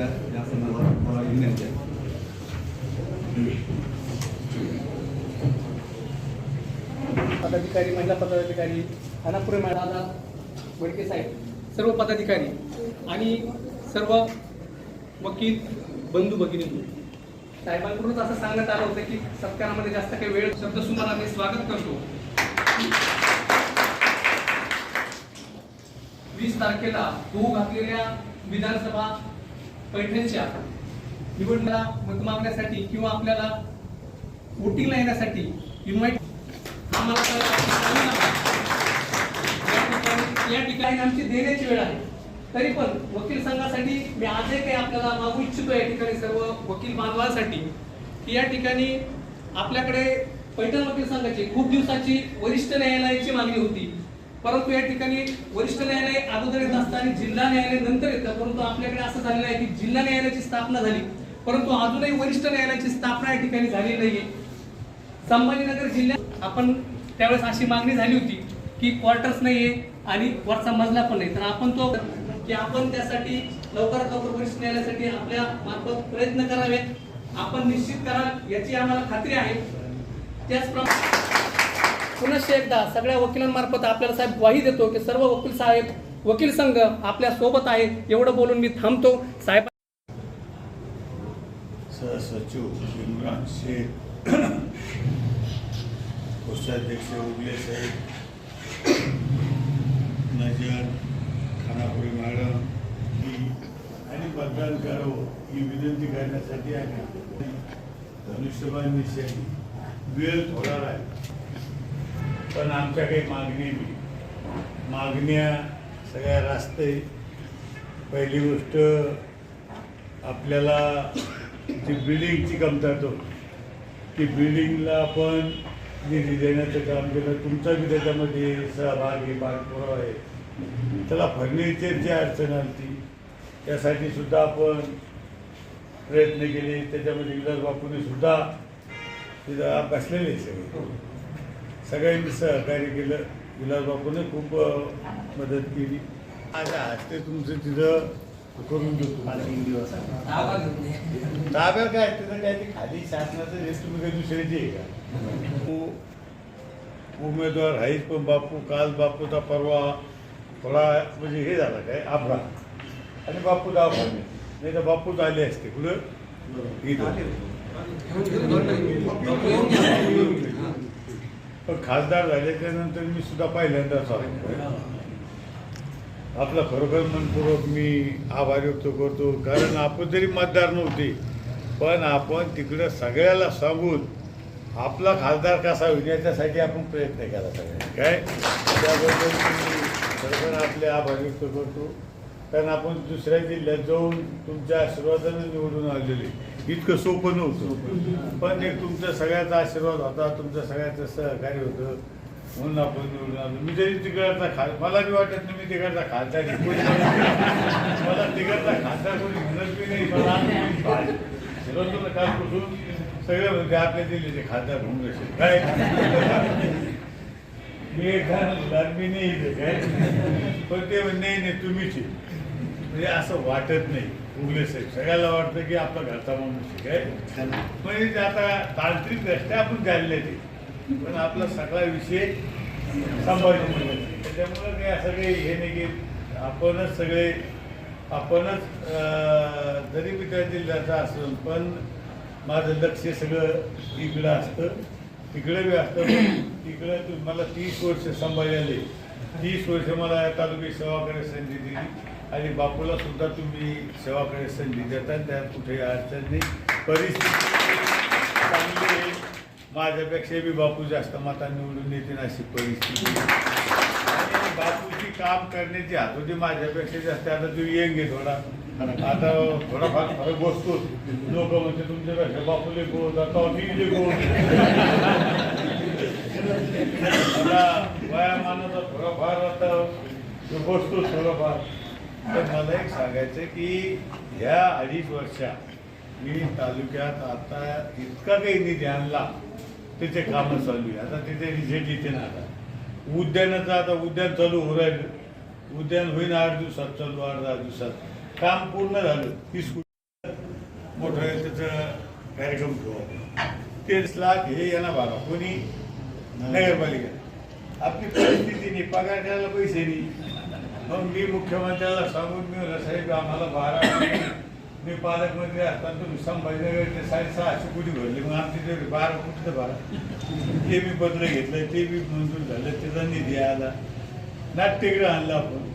दोन या संदर्भात मला विनंती आहे पदाधिकारी महिला पदाधिकारी अनापुरे दादा वडके साहेब सर्व पदाधिकारी आणि सर्व वकील बंधू भगिनी. साहेबांकडूनच असं सांगण्यात आलं होतं की सत्कारामध्ये जास्त काही वेळ शब्द सुमार आम्ही स्वागत करतो. वीस तारखेला होऊ घातलेल्या विधानसभा पैठणच्या निवडणुका मत मागण्यासाठी किंवा आपल्याला वोटिंगला येण्यासाठी इन्व्हाइट आम्हाला या ठिकाणी- या ठिकाणी आमची देण्याची वेळ आहे. तरी पण वकील संघासाठी मी आजही काही आपल्याला मागू इच्छितो या ठिकाणी सर्व वकील बांधवांसाठी की या ठिकाणी आपल्याकडे पैठण वकील संघाची खूप दिवसाची वरिष्ठ न्यायालयाची मागणी होती. परंतु या ठिकाणी वरिष्ठ न्यायालय अगोदर येत असतं आणि जिल्हा न्यायालय नंतर येतं परंतु आपल्याकडे असं झालेलं आहे की जिल्हा न्यायालयाची स्थापना झाली. परंतु अजूनही वरिष्ठ न्यायालयाची स्थापना या ठिकाणी झाली नाहीये. संभाजीनगर जिल्ह्यात आपण त्यावेळेस अशी मागणी झाली होती की क्वार्टर्स नाहीये आणि वरचा मजला पण नाही. तर आपण तो की आपण त्यासाठी लवकरात लवकर वरिष्ठ न्यायालयासाठी आपल्या मार्फत प्रयत्न करावेत. आपण निश्चित कराल याची आम्हाला खात्री आहे. त्याचप्रमाणे पुनश्च एकदा सगळ्या वकिलांमार्फत आपल्याला साहेब ग्वाही देतो की सर्व वकील साहेब वकील संघ आपल्यासोबत आहे. एवढं बोलून मी थांबतो. साहेब सहसचिव इम्रान शेख कोषाध्यक्ष उगले साहेब नजर खानापुरी मॅडम ही आणि मतदान करावं ही विनंती करण्यासाठी आहे. धनुष्यबाण विषयी वेळ थोडा आहे पण आमच्या काही मागणी बी मागण्या सगळ्या रास्त. पहिली गोष्ट आपल्याला जी बिल्डिंगची कमतरता होती ती बिल्डिंगला आपण निधी देण्याचं काम केलं. तुमचा बी त्याच्यामध्ये सहभाग आहे पाठपुरावा आहे. त्याला फर्निचरची अडचण आली ती त्यासाठी सुद्धा आपण प्रयत्न केले. त्याच्यामध्ये विलास बापूने सुद्धा तिथं बसलेले सगळे. सगळ्यांनी सहकार्य केलं. विलास बापूने खूप मदत केली. माझ्या हस्ते तुमचं तिथं करून देतो तीन दिवस ताब्या काय तिथं काय ते खाली शासनाचं हे तुम्ही काही दुसऱ्याची आहे का? उ- उमेदवार आहेच पण बापू काल बापूचा परवा थोडा म्हणजे हे झाला काय? अपघात आणि बापू दवाखाने नाही तर बापूच आले असते. कुठं? पण खासदार झाल्याच्यानंतर मी सुद्धा पहिल्यांदाच आलो आपला खरोखर मनपूर्वक मी आभार व्यक्त करतो. कारण आपण जरी मतदार नव्हते पण आपण तिकडं सगळ्याला सांगून आपला खासदार कसा होईल याच्यासाठी आपण प्रयत्न केला सगळ्यांनी. काय? त्याबद्दल मी खरोखर आपले आभार व्यक्त करतो. कारण आपण दुसऱ्या जिल्ह्यात जाऊन तुमच्या आशीर्वादाने निवडून आलेले. इतकं सोपं नव्हतं. पण एक तुमच्या सगळ्याचा आशीर्वाद होता तुमच्या सगळ्याचं सहकार्य होतं. म्हणून आपण निवडून आलो. मी जरी तिकडचा खा मला बी वाटत नाही मी तिकडचा खासदार मला तिकडचा खासदार कोणी म्हणत बी नाही. मला शिरवतो कालपासून सगळे म्हणजे आपल्या दिल्लीचे खासदार होऊन असेल काय? मी एखादा मी नाही इथे काय? पण ते नाही नाही तुम्हीच म्हणजे असं वाटत नाही उगले साहेब. सगळ्याला वाटतं की आपला घरचा माणूस आहे म्हणजे आता तांत्रिक दृष्ट्या आपण जाणले ते. पण आपला सगळा विषय संभाजी त्याच्यामुळं काही असं काही हे नाही की आपणच सगळे आपणच जरी त्या जिल्ह्याचा असेल पण माझं लक्ष सगळं इकडं असतं. तिकडे बी असतं. तिकडे मला तीस वर्ष संभाजी आले तीस वर्ष मला तालुक्यात सेवा करायची संधी दिली. आणि बापूला सुद्धा तुम्ही सेवा संधी देता त्यात कुठेही अडचण नाही. परिस्थिती चांगली माझ्यापेक्षा बी बापू जास्त माता निवडून येतील अशी परिस्थिती आणि बापूची काम करण्याची हातोटी माझ्यापेक्षा जास्त आता तू येंग आहे थोडा. आता थोडाफार फरक बसतो लोक म्हणजे तुमच्यापेक्षा बापूले गोड आता मी गोड. मला वयामानाचा थोडाफार आता बसतो थोडाफार. तर मला एक सांगायचं की ह्या अडीच वर्षात मी तालुक्यात आता इतका काही निधी आणला त्याचे कामं चालू आहे आता तिथे रिझल्ट येते ना आता उद्यानाचं आता उद्यान चालू होऊ राहिलं. उद्यान होईन आठ दिवसात चालू आठ दहा दिवसात. काम पूर्ण झालं. तीस मोठं त्याचं कार्यक्रम ठेवू. तेच लाख हे यांना बघा कोणी? नगरपालिका. आपली परिस्थिती नाही पगार द्यायला पैसे नाही मग मी मुख्यमंत्र्याला सांगून मी म्हणलं, साहेब आम्हाला बारा मी पालकमंत्री असताना तुम्ही संभाजीनगरचे साडेसहाशे कोटी भरले मग आमचे ते बारा कोटी तर बारा ते मी पत्र घेतलं ते बी मंजूर झालं त्याचा निधी आला. नाट्यगृह आणलं आपण.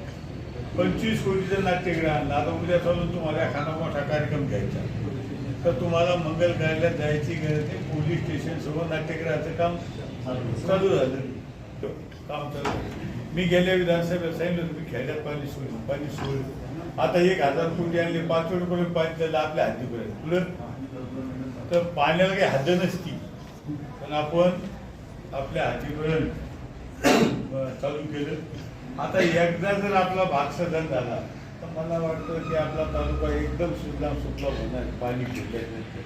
पंचवीस कोटीचं नाट्यगृह आणलं. आता उद्या चालून तुम्हाला एखादा मोठा कार्यक्रम घ्यायचा. तर तुम्हाला मंगल कार्यालयात जायची गरज नाही पोलीस स्टेशन सगळं नाट्यगृहाचं काम चालू झालं. काम चालू मी गेल्या विधानसभेत सांगितलं होतं, मी खेड्यात पाणी सोय पाणी सोय. आता एक हजार कोटी आणले पाच रुपये पाणी त्याला आपल्या हद्दीपर्यंत. पुढं तर पाण्याला काही हद्द नसती. पण आपण आपल्या हद्दीपर्यंत चालू केलं. आता एकदा जर आपला भाग सदन झाला तर मला वाटतं की आपला तालुका एकदम सुद्धा सुटला होणार पाणी घेतल्यानंतर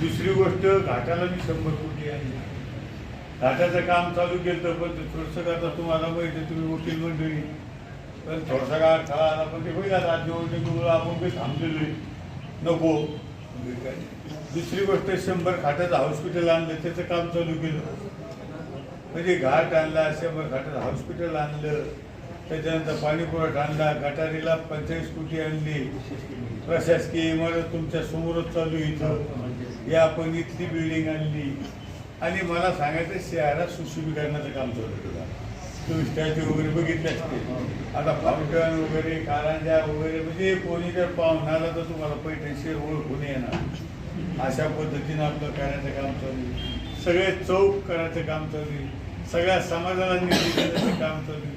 दुसरी गोष्ट घाटाला मी शंभर कोटी आणली. घाटाचं काम चालू केलं पण ते थोडंसं आता तुम्हाला माहिती तुम्ही वकील मंडळी. पण थोडासा काळ खळा आला पण ते होईल आता निवडणुकीमुळे आपण काही थांबलेलो आहे. नको. दुसरी गोष्ट शंभर खाटाचं हॉस्पिटल आणलं त्याचं काम चालू केलं. म्हणजे घाट आणला शंभर खाटाचं हॉस्पिटल आणलं. त्याच्यानंतर पाणी पुरवठा आणला गटारीला पंचेचाळीस कोटी आणली. प्रशासकीय इमारत तुमच्या समोरच चालू इथं. या आपण इथली बिल्डिंग आणली. आणि मला सांगायचं शहरात सुशोभीकरणाचं काम चालू तुला. तुम्ही स्टॅच्यू वगैरे बघितले असते. आता फाउंटन वगैरे कारंजा वगैरे म्हणजे कोणी जर पाहून आलं तर तुम्हाला पैठणशीर ओळखून येणार. अशा पद्धतीनं आपलं करण्याचं काम चालू आहे. सगळे चौक करायचं काम चालू आहे. सगळ्या समाजाला निधी देण्याचं काम चालू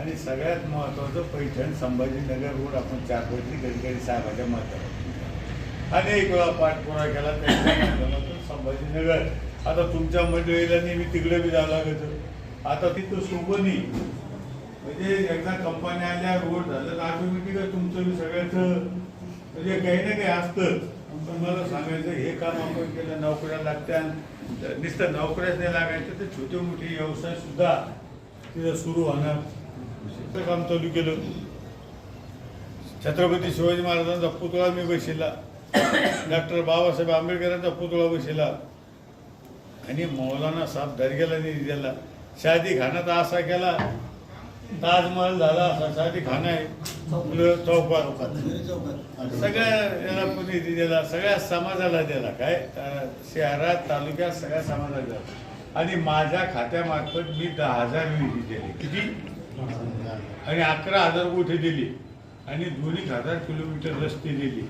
आणि सगळ्यात महत्त्वाचं पैठण संभाजीनगर रोड आपण चार वर्षी गडकरी साहेबाच्या माध्यमातून अनेक वेळा पाठपुरा केला त्यांच्या संभाजीनगर. आता तुमच्या मंडळीला नेहमी तिकडे बी जावं लागत आता तिथं सोबनी म्हणजे एकदा कंपन्या आल्या रोड झालं तर ऑटोमॅटिकच तुमचं बी सगळ्याचं म्हणजे काही ना काही असतं पण मला सांगायचं हे काम आपण केलं नोकऱ्या लागत्या. नुसतं नोकऱ्याच नाही लागायचं तर छोटे मोठे व्यवसाय सुद्धा तिथं सुरू होणार. ते काम चालू केलं. छत्रपती शिवाजी महाराजांचा पुतळा मी बसिला डॉक्टर बाबासाहेब आंबेडकरांचा पुतळा बसिला आणि मौलाना साहेब दर्ग्याला निधी दिला शादी तर असा केला. ताजमहल झाला असा शादी खाना आहे. आपलं चौकात सगळ्या याला निधी दिला सगळ्या समाजाला दिला काय? शहरात तालुक्यात सगळ्या समाजाला दिला आणि माझ्या खात्यामार्फत मी दहा हजार निधी दिले. किती? आणि अकरा हजार कोटी दिली. आणि दोन्ही हजार किलोमीटर रस्ते दिली.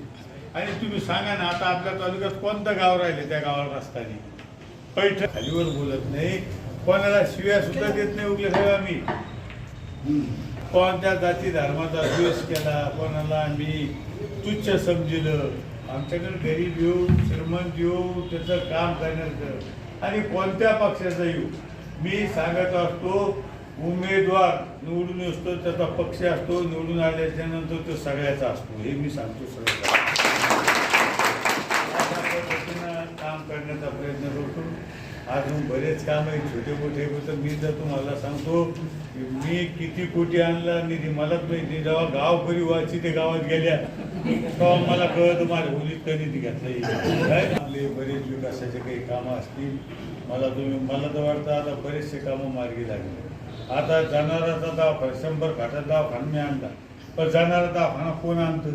आणि तुम्ही सांगा ना आता आपल्या तालुक्यात कोणतं गाव राहिले त्या गावाला रस्ता नाही? पैठ खालीवर बोलत नाही. कोणाला शिव्या सुद्धा देत नाही उगले साहेब आम्ही. कोणत्या जाती धर्माचा द्वेष केला कोणाला आम्ही तुच्छ समजिलं. आमच्याकडे गरीब येऊ श्रीमंत येऊ त्याचं काम करण्याचं आणि कोणत्या पक्षाचा येऊ? मी सांगत असतो उमेदवार निवडून असतो त्याचा पक्ष असतो निवडून आल्याच्यानंतर तो सगळ्याचा असतो. हे मी सांगतो सगळं अशा पद्धतीनं काम करण्याचा प्रयत्न करतो अजून बरेच काम आहे छोटे मोठे तर मी जर तुम्हाला सांगतो की मी किती कोटी आणला निधी मलाच माहिती जेव्हा गाव परिवारची ते गावात गेल्या तेव्हा मला कळत माझ्या मुलीत कधी निधी घेतला काय? आपले बरेच विकासाचे काही कामं असतील. मला तुम्ही मला तर वाटतं आता बरेचसे कामं मार्गी लागले. आता जाणाराचा दवाखाना शंभर खाटा दवाखाना मी आणला. पण जाणारा दवाखाना कोण आणतं?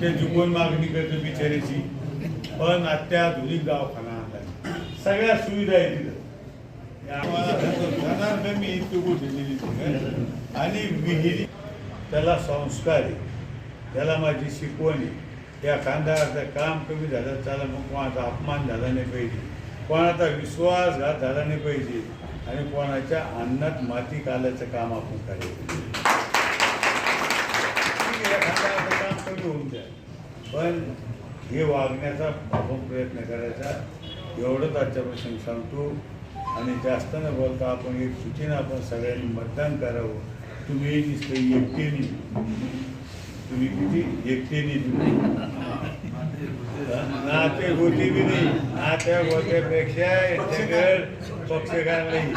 त्याची कोण मागणी करतो बिचाऱ्याची. पण अत्याधुनिक दवाखाना. सगळ्या सुविधा आहे तिथं. मी इतकी गोष्टी दिली तिथं. आणि विहिरी. त्याला संस्कार आहे. त्याला माझी शिकवण आहे. या खानदाराचं काम कमी झालं त्याला मग कोणाचा अपमान झाला नाही पाहिजे. कोणाचा विश्वासघात झाला नाही पाहिजे. आणि कोणाच्या अन्नात माती कालाचं काम आपण करायचं काम कमी होऊन द्या पण हे वागण्याचा आपण प्रयत्न करायचा एवढंच आजच्या प्रसंग सांगतो. आणि जास्त न बोलता आपण एक सूचना आपण सगळ्यांनी मतदान करावं. तुम्ही नुसतं एकटेने. तुम्ही किती एकटेने तुम्ही नाते होती बी नाही? नात्या होत्यापेक्षा याच्याकडे पक्षकार नाही.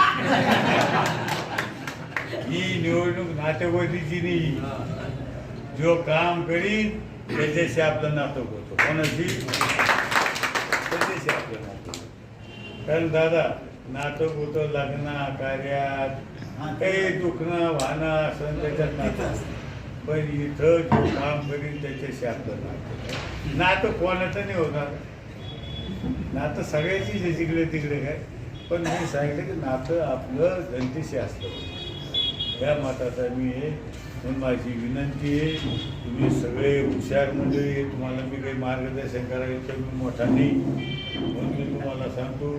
ही निवडणूक नातेगोतीची नाही. जो काम करीन त्याच्याशी आपलं नातं होतो. कोणाशी? त्याच्याशी आपलं नातं कारण दादा नातं होतं लग्न कार्यात काही दुखणं वाहनं असं त्याच्यात नातं पण इथं जो काम करीन त्याच्याशी आपलं नातं नातं कोणाचं नाही होणार. नातं सगळ्याचीच आहे जिकडे तिकडे काय. पण मी सांगितलं की नातं आपलं जनतेशी असतं. या मताचा मी आहे म्हणून माझी विनंती आहे तुम्ही सगळे हुशार मंडळी तुम्हाला मी काही मार्गदर्शन करायचं तर मी मोठाने म्हणून मी तुम्हाला सांगतो